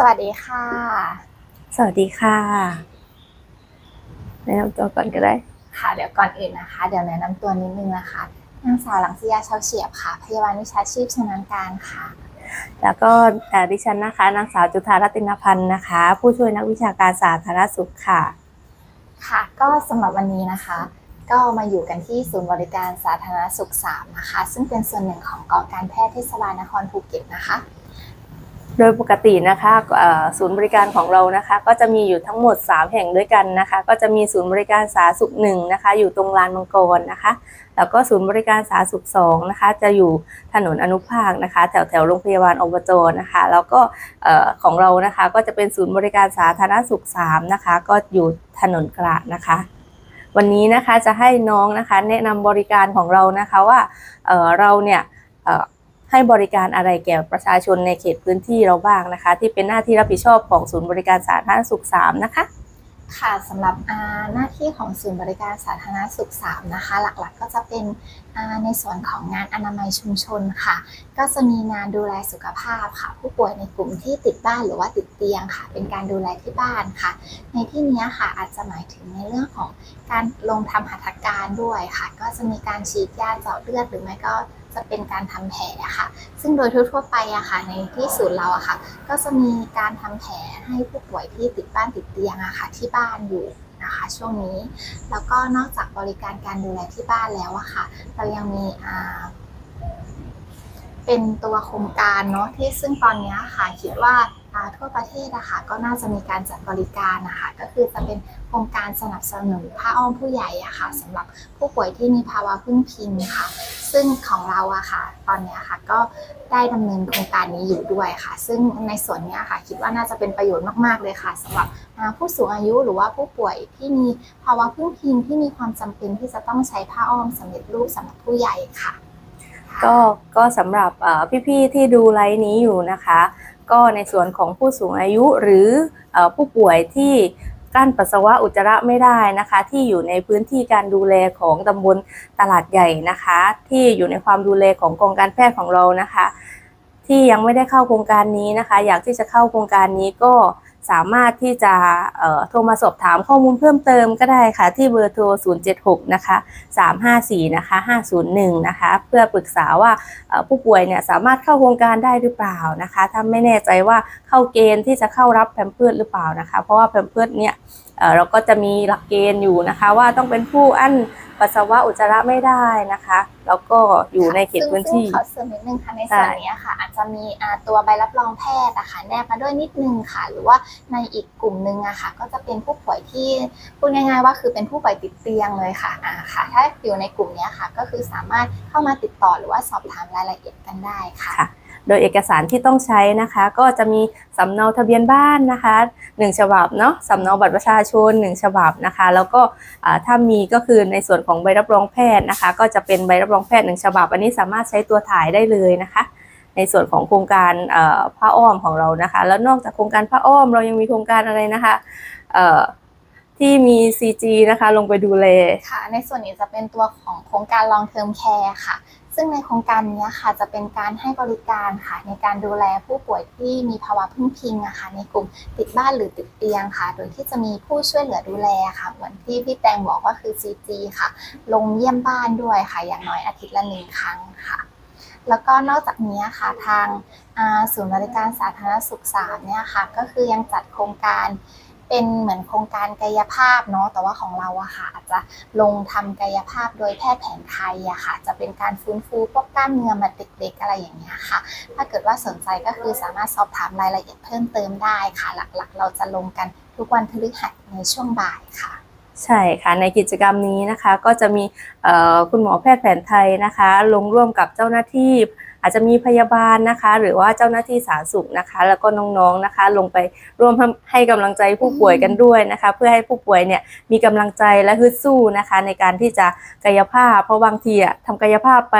สวัสดีค่ะ สวัสดีค่ะแนะนำตัวก่อนก็ได้ ค่ะเดี๋ยวก่อนอื่นนะคะ เดี๋ยวแนะนำตัวนิดนึงนะคะนางสาวหลังสยาชาวเฉียบค่ะ พยาบาลวิชาชีพชำนาญการค่ะ แล้วก็เอ่อดิฉันนะคะนางสาวจุธารัตนพันธ์นะคะ ผู้ช่วยนักวิชาการสาธารณสุขค่ะ ค่ะ ก็สำหรับวันนี้นะคะ ก็มาอยู่กันที่ศูนย์บริการสาธารณสุข 3 นะคะ ซึ่งเป็นส่วนหนึ่งของกองการแพทย์เทศบาลนครภูเก็ตนะคะ โดยปกตินะคะศูนย์บริการของเรานะคะ ก็จะมีอยู่ทั้งหมด 3 แห่งด้วยกันนะคะ ก็จะมีศูนย์บริการสาธารณสุขหนึ่งนะคะ อยู่ตรงลานมังกรนะคะ แล้วก็ศูนย์บริการสาธารณสุขสองนะคะ จะอยู่ถนนอนุภาคนะคะ แถวแถวโรงพยาบาลอบจนะคะ แล้วก็ของเรานะคะก็จะเป็นศูนย์บริการสาธารณสุขสามนะคะ ก็อยู่ถนนกระนะคะวันนี้นะคะจะให้น้องนะคะแนะนำบริการของเรานะคะว่าเเราเนี่ย ให้บริการอะไรแก่ประชาชนในเขตพื้นที่เราบ้างนะคะ ที่เป็นหน้าที่รับผิดชอบของศูนย์บริการสาธารณสุขสามนะคะ ค่ะสำหรับอาหน้าที่ของศูนย์บริการสาธารณสุข 3 นะคะ หลักๆ ก็จะเป็นในส่วนของงานอนามัยชุมชนค่ะ ก็จะมีงานดูแลสุขภาพค่ะ ผู้ป่วยในกลุ่มที่ติดบ้านหรือว่าติดเตียงค่ะ เป็นการดูแลที่บ้านค่ะ ในที่นี้ค่ะอาจจะหมายถึงในเรื่องของการลงทำหัตถการด้วยค่ะ ก็จะมีการฉีดยาเจาะเลือดหรือไม่ก็ จะเป็นการทำแผลค่ะ ซึ่งโดยทั่วๆไปอะค่ะ ในที่ศูนย์เราอะค่ะ ก็จะมีการทำแผลให้ผู้ป่วยที่ติดบ้านติดเตียงอะค่ะ ที่บ้านอยู่นะคะช่วงนี้ แล้วก็นอกจากบริการการดูแลที่บ้านแล้วอะค่ะ เรายังมีอ่าเป็นตัวโครงการเนาะที่ซึ่งตอนนี้ค่ะคิดว่าอ่าทั่วประเทศอะคะก็น่าจะมีการจัดบริการนะคะก็คือจะเป็นโครงการสนับสนุนผ้าอ้อมผู้ใหญ่อะค่ะสำหรับผู้ป่วยที่มีภาวะพึ่งพิงค่ะ ซึ่งของเราอะค่ะ ตอนนี้ค่ะก็ได้ดำเนินโครงการนี้อยู่ด้วยค่ะ ซึ่งในส่วนนี้ค่ะคิดว่าน่าจะเป็นประโยชน์มากๆเลยค่ะสำหรับผู้สูงอายุหรือว่าผู้ป่วยที่มีภาวะพึ่งพิงที่มีความจำเป็นที่จะต้องใช้ผ้าอ้อมสำเร็จรูปสำหรับผู้ใหญ่ค่ะ ก็ก็สำหรับพี่ๆที่ดูไลฟ์นี้อยู่นะคะ ก็ในส่วนของผู้สูงอายุหรือผู้ป่วยที่ กั้นปัสสาวะอุจจาระไม่ได้นะคะ ที่อยู่ในพื้นที่การดูแลของตำบลตลาดใหญ่นะคะ ที่อยู่ในความดูแลของกองการแพทย์ของเรานะคะ ที่ยังไม่ได้เข้าโครงการนี้นะคะ อยากที่จะเข้าโครงการนี้ก็ สามารถที่จะเอ่อโทรมาสอบถามข้อมูลเพิ่มเติมก็ได้ค่ะ ที่เบอร์โทร 076 นะคะ 354 นะคะ 501 นะคะ เพื่อปรึกษาว่าเอ่อผู้ป่วยเนี่ยสามารถเข้าโครงการได้หรือเปล่านะคะ ถ้าไม่แน่ใจว่าเข้าเกณฑ์ที่จะเข้ารับแพมเพิร์ดหรือเปล่านะคะ เพราะว่าแพมเพิร์ดเนี่ยเอ่อเราก็จะมีหลักเกณฑ์อยู่นะคะ ว่าต้องเป็นผู้อั้นปัสสาวะอุจจาระไม่ได้นะคะ แล้วก็อยู่ในเขตพื้นที่ซึ่งขอเสริมนิดนึงค่ะในส่วนใช่นี้ค่ะอา จะมีตัวใบรับรองแพทย์อะค่ะแนบมาด้วยนิดนึงค่ะ หรือว่าในอีกกลุ่มนึงอะค่ะ ก็จะเป็นผู้ป่วยที่พูดง่าย ๆ ว่าคือเป็นผู้ป่วยติดเตียงเลยค่ะอ่าค่ะ ถ้าอยู่ในกลุ่มนี้ค่ะ ก็คือสามารถเข้ามาติดต่อหรือว่าสอบถามรายละเอียดกันได้ค่ะ โดยเอกสารที่ต้องใช้นะคะ ก็จะมีสำเนาทะเบียนบ้านนะคะ1ฉบับเนาะสำเนาบัตรประชาชน 1 ฉบับนะคะ แล้วก็ถ้ามีก็คือในส่วนของใบรับรองแพทย์นะคะ ก็จะเป็นใบรับรองแพทย์1ฉบับ อันนี้สามารถใช้ตัวถ่ายได้เลยนะคะ ในส่วนของโครงการผ้าอ้อมของเรานะคะ แล้วนอกจากโครงการผ้าอ้อมเรายังมีโครงการอะไรนะคะที่มี CG นะคะ ลงไปดูแลค่ะ ในส่วนนี้จะเป็นตัวของโครงการ long term care ค่ะ ซึ่งในโครงการนี้ค่ะจะเป็นการให้บริการค่ะ ในการดูแลผู้ป่วยที่มีภาวะพึ่งพิงอะคะในกลุ่มติดบ้านหรือติดเตียงค่ะ โดยที่จะมีผู้ช่วยเหลือดูแลค่ะ เหมือนที่พี่แตงบอกว่าคือ CG ค่ะ ลงเยี่ยมบ้านด้วยค่ะ อย่างน้อยอาทิตย์ละหนึ่งครั้งค่ะ แล้วก็นอกจากนี้ค่ะทางศูนย์บริการสาธารณสุขสามเนี่ยค่ะก็คือยังจัดโครงการเป็นเหมือนโครงการกายภาพเนาะแต่ว่าของเราอะค่ะอาจจะลงทำกายภาพโดยแพทย์แผนไทยอะค่ะ จะเป็นการฟื้นฟูพวกกล้ามเนื้อมาเด็กๆอะไรอย่างเงี้ยค่ะ ถ้าเกิดว่าสนใจก็คือสามารถสอบถามรายละเอียดเพิ่มเติมได้ค่ะ หลักๆ เราจะลงกันทุกวันพฤหัสในช่วงบ่ายค่ะ ใช่ค่ะในกิจกรรมนี้นะคะก็จะมีคุณหมอแพทย์แผนไทยนะคะ ลงร่วมกับเจ้าหน้าที่ อาจจะมีพยาบาลนะคะ หรือว่าเจ้าหน้าที่สาธารณสุขนะคะ แล้วก็น้องๆนะคะ ลงไปร่วมให้กำลังใจผู้ป่วยกันด้วยนะคะ เพื่อให้ผู้ป่วยเนี่ยมีกำลังใจและฮึดสู้นะคะ ในการที่จะกายภาพ เพราะบางทีอะทำกายภาพไป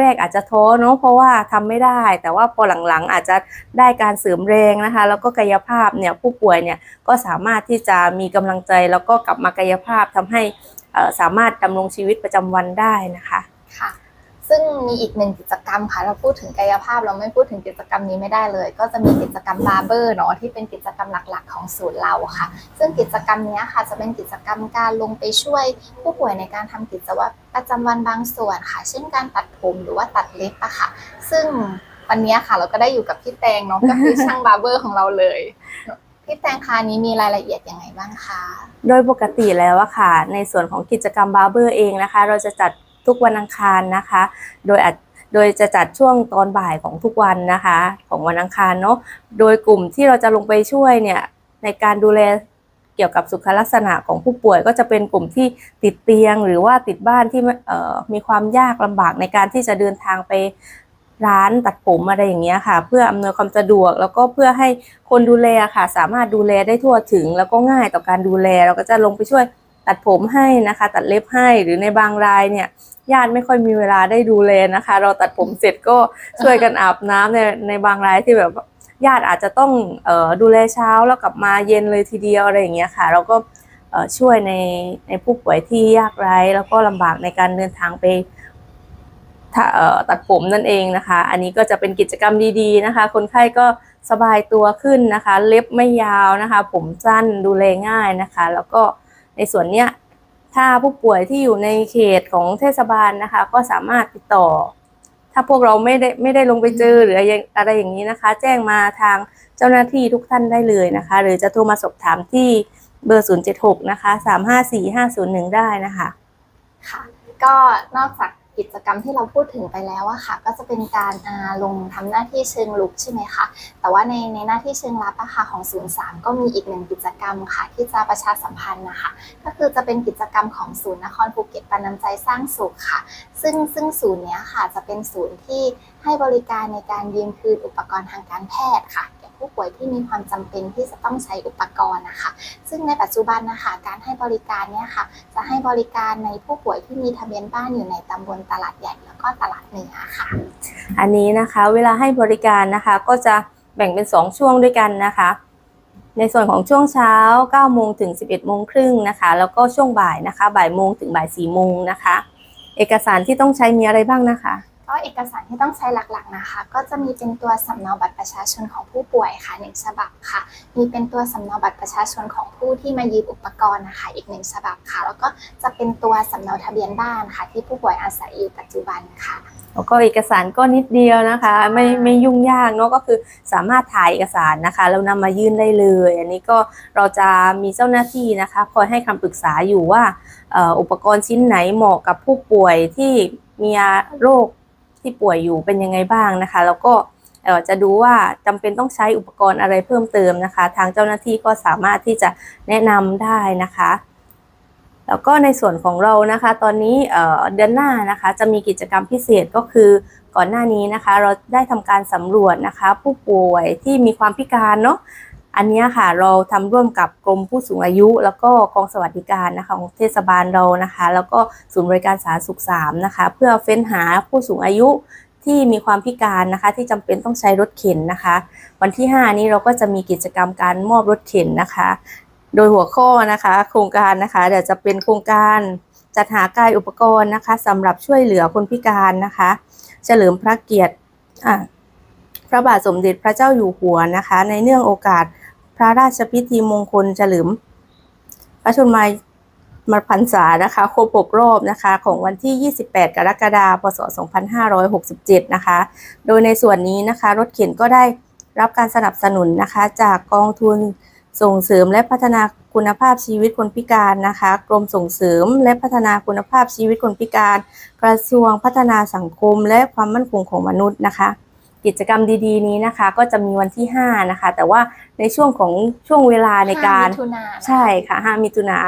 แรกๆ อาจจะท้อเนาะเพราะว่าทำไม่ได้ แต่ว่าพอหลังๆ อาจจะได้การเสริมแรงนะคะ แล้วก็กายภาพเนี่ยผู้ป่วยเนี่ยก็สามารถที่จะมีกำลังใจแล้วก็กลับมากายภาพทำให้สามารถดำรงชีวิตประจำวันได้นะคะค่ะ ซึ่งมีอีกหนึ่งกิจกรรมค่ะเราพูดถึงกายภาพเราไม่พูดถึงกิจกรรมนี้ไม่ได้เลย ก็จะมีกิจกรรมบาร์เบอร์เนาะที่เป็นกิจกรรมหลักๆ ของศูนย์เราค่ะ ซึ่งกิจกรรมนี้ค่ะจะเป็นกิจกรรมการลงไปช่วยผู้ป่วยในการทำกิจวัตรประจำวันบางส่วนค่ะ เช่นการตัดผมหรือว่าตัดเล็บอะค่ะ ซึ่งวันนี้ค่ะเราก็ได้อยู่กับพี่แตงเนาะก็คือช่างบาร์เบอร์ของเราเลยพี่แตงคะนี้มีรายละเอียดยังไงบ้างคะ โดยปกติแล้วอะค่ะ ในส่วนของกิจกรรมบาร์เบอร์เองนะคะ เราจะจัด ทุกวันอังคารนะคะ โดยอาจโดยจะจัดช่วงตอนบ่ายของทุกวันนะคะ ของวันอังคารเนาะ โดยกลุ่มที่เราจะลงไปช่วยเนี่ยในการดูแลเกี่ยวกับสุขลักษณะของผู้ป่วยก็จะเป็นกลุ่มที่ติดเตียง หรือว่าติดบ้านที่มีความยากลำบากในการที่จะเดินทางไปร้านตัดผมอะไรอย่างเงี้ยค่ะ เพื่ออำนวยความสะดวก แล้วก็เพื่อให้คนดูแลค่ะ สามารถดูแลได้ทั่วถึง แล้วก็ง่ายต่อการดูแลเราก็จะลงไปช่วย ตัดผมให้นะคะ ตัดเล็บให้หรือในบางรายเนี่ยญาติไม่ค่อยมีเวลาได้ดูแลนะคะ เราตัดผมเสร็จก็ช่วยกันอาบน้ำในในบางรายที่แบบญาติอาจจะต้องออดูแลเช้าแล้วกลับมาเย็นเลยทีเดียวอะไรอย่างเงี้ยค่ะ เราก็ช่วยในในผู้ป่วยที่ยากไร้ แล้วก็ลำบากในการเดินทางไปตัดผมนั่นเองนะคะ อันนี้ก็จะเป็นกิจกรรมดีๆนะคะ คนไข้ก็สบายตัวขึ้นนะคะ เล็บไม่ยาวนะคะ ผมสั้นดูแลง่ายนะคะ แล้วก็ ในส่วนเนี้ยถ้าผู้ป่วยที่อยู่ในเขตของเทศบาลนะคะ ก็สามารถติดต่อ ถ้าพวกเราไม่ได้ไม่ได้ลงไปเจอหรืออะไรอย่างนี้นะคะ แจ้งมาทางเจ้าหน้าที่ทุกท่านได้เลยนะคะ หรือจะโทรมาสอบถามที่เบอร์ 076 นะคะ 354 501 ได้นะคะ ค่ะ ก็นอกจาก กิจกรรมที่เราพูดถึงไปแล้วอะค่ะ ก็จะเป็นการอาลงทำหน้าที่เชิงลุกใช่ไหมคะแต่ว่าในในหน้าที่เชิงรับอะค่ะของศูนย์สามก็มีอีกหนึ่งกิจกรรมค่ะ ที่จะประชาสัมพันธ์นะคะ ก็คือจะเป็นกิจกรรมของศูนย์นครภูเก็ตปันน้ำใจสร้างสุขค่ะ ซึ่งซึ่งศูนย์เนี้ยค่ะจะเป็นศูนย์ที่ให้บริการในการยืมคืนอุปกรณ์ทางการแพทย์ค่ะ ผู้ป่วยที่มีความจำเป็นที่จะต้องใช้อุปกรณ์นะคะ ซึ่งในปัจจุบันนะคะการให้บริการเนี่ยค่ะจะให้บริการในผู้ป่วยที่มีทะเบียนบ้านอยู่ในตำบลตลาดใหญ่แล้วก็ตลาดเหนือค่ะ อันนี้นะคะเวลาให้บริการนะคะก็จะแบ่งเป็น 2 ช่วงด้วยกันนะคะ ในส่วนของช่วงเช้า9โมงถึง 11โมงครึ่งนะคะ แล้วก็ช่วงบ่ายนะคะบ่ายโมงถึงบ่าย4โมงนะคะ เอกสารที่ต้องใช้มีอะไรบ้างนะคะ ก็เอกสารที่ต้องใช้หลักๆนะคะ ก็จะมีเป็นตัวสำเนาบัตรประชาชนของผู้ป่วยค่ะหนึ่งฉบับค่ะ มีเป็นตัวสำเนาบัตรประชาชนของผู้ที่มายืมอุปกรณ์นะคะ อีกหนึ่งฉบับค่ะ แล้วก็จะเป็นตัวสำเนาทะเบียนบ้านค่ะ ที่ผู้ป่วยอาศัยอยู่ปัจจุบันค่ะแล้วก็เอกสารก็นิดเดียวนะคะ ไม่ไม่ยุ่งยากเนาะก็คือสามารถถ่ายเอกสารนะคะแล้วนำมายื่นได้เลย อันนี้ก็เราจะมีเจ้าหน้าที่นะคะคอยให้คำปรึกษาอยู่ว่าเอ่ออุปกรณ์ชิ้นไหนเหมาะกับผู้ป่วยที่มีโรค ที่ป่วยอยู่เป็นยังไงบ้างนะคะ แล้วก็จะดูว่าจำเป็นต้องใช้อุปกรณ์อะไรเพิ่มเติมนะคะ ทางเจ้าหน้าที่ก็สามารถที่จะแนะนำได้นะคะ แล้วก็ในส่วนของเรานะคะ ตอนนี้เอ่อเดือนหน้านะคะจะมีกิจกรรมพิเศษก็คือก่อนหน้านี้นะคะ เราได้ทำการสำรวจนะคะ ผู้ป่วยที่มีความพิการเนาะ อันนี้ค่ะเราทำร่วมกับกรมผู้สูงอายุ แล้วก็กองสวัสดิการนะคะของเทศบาลเรานะคะ แล้วก็ศูนย์บริการสาธารณสุข3นะคะ เพื่อเฟ้นหาผู้สูงอายุที่มีความพิการนะคะที่จำเป็นต้องใช้รถเข็นนะคะ วันที่ 5 นี้เราก็จะมีกิจกรรมการมอบรถเข็นนะคะ โดยหัวข้อนะคะ โครงการนะคะเดี๋ยวจะเป็นโครงการจัดหากายอุปกรณ์นะคะสำหรับช่วยเหลือคนพิการนะคะ เฉลิมพระเกียรติพระบาทสมเด็จพระเจ้าอยู่หัวนะคะ ในเนื่องโอกาส พระราชพิธีมงคลเฉลิมพระชนมามาพรรษานะคะครบรอบรอบนะคะของวันที่ 28 กรกฎาคม พศ 2567 นะคะ โดยในส่วนนี้นะคะ รถเข็นก็ได้รับการสนับสนุนนะคะ จากกองทุนส่งเสริมและพัฒนาคุณภาพชีวิตคนพิการนะคะ กรมส่งเสริมและพัฒนาคุณภาพชีวิตคนพิการ กระทรวงพัฒนาสังคมและความมั่นคงของมนุษย์นะคะ กิจกรรมดี ๆ นี้นะคะ ก็จะมีวันที่ 5 นะคะ แต่ว่าในช่วงของช่วงเวลาในการห้มิถุนายนใช่ค่ะ 5 มิถุนา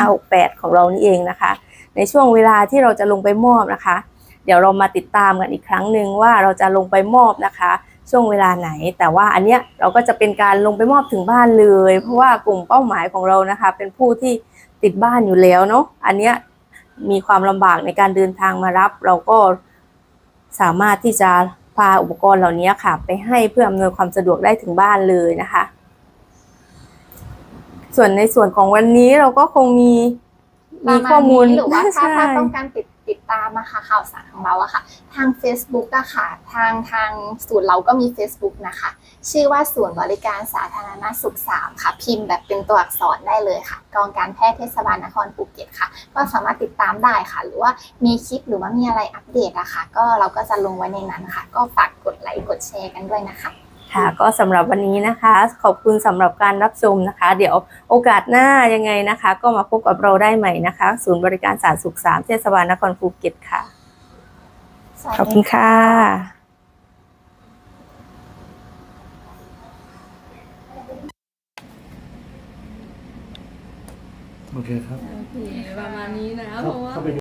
2568 ของเรานี่เองนะคะ ในช่วงเวลาที่เราจะลงไปมอบนะคะ เดี๋ยวเรามาติดตามกันอีกครั้งหนึ่งว่าเราจะลงไปมอบนะคะ ช่วงเวลาไหน แต่ว่าอันเนี้ยเราก็จะเป็นการลงไปมอบถึงบ้านเลย เพราะว่ากลุ่มเป้าหมายของเรานะคะ เป็นผู้ที่ติดบ้านอยู่แล้วเนาะอันเนี้ยมีความลำบากในการเดินทางมารับ เราก็สามารถที่จะ พาอุปกรณ์เหล่านี้ค่ะ ไปให้เพื่ออำนวยความสะดวกได้ถึงบ้านเลยนะคะ ส่วนในส่วนของวันนี้เราก็คงมีประมีมาณข้อมูลนี้หรือว่าถ้าใช่ถ้าต้องการติด ติดตามอะค่ะข่าวสารของเราอะค่ะ ทาง Facebook อะค่ะ ทางทางศูนย์เราก็มี Facebook นะคะ ชื่อว่าศูนย์บริการสาธารณสุข3ค่ะ พิมพ์แบบเป็นตัวอักษรได้เลยค่ะ กองการแพทย์เทศบาลนครภูเก็ตค่ะ ก็สามารถติดตามได้ค่ะ หรือว่ามีคลิปหรือว่ามีอะไรอัปเดตอะค่ะ ก็เราก็จะลงไว้ในนั้นค่ะ ก็ฝากกดไลค์กดแชร์กันด้วยนะคะ ค่ะก็สำหรับวันนี้นะคะ ขอบคุณสำหรับการรับชมนะคะ เดี๋ยวโอกาสหน้ายังไงนะคะ ก็มาพบกับเราได้ใหม่นะคะ ศูนย์บริการสาธารณสุข3เทศบาลนครภูเก็ตค่ะสวัสขอบดีคุณค่ะโอเคครับประมาณนี้นะเข้าเข้าไป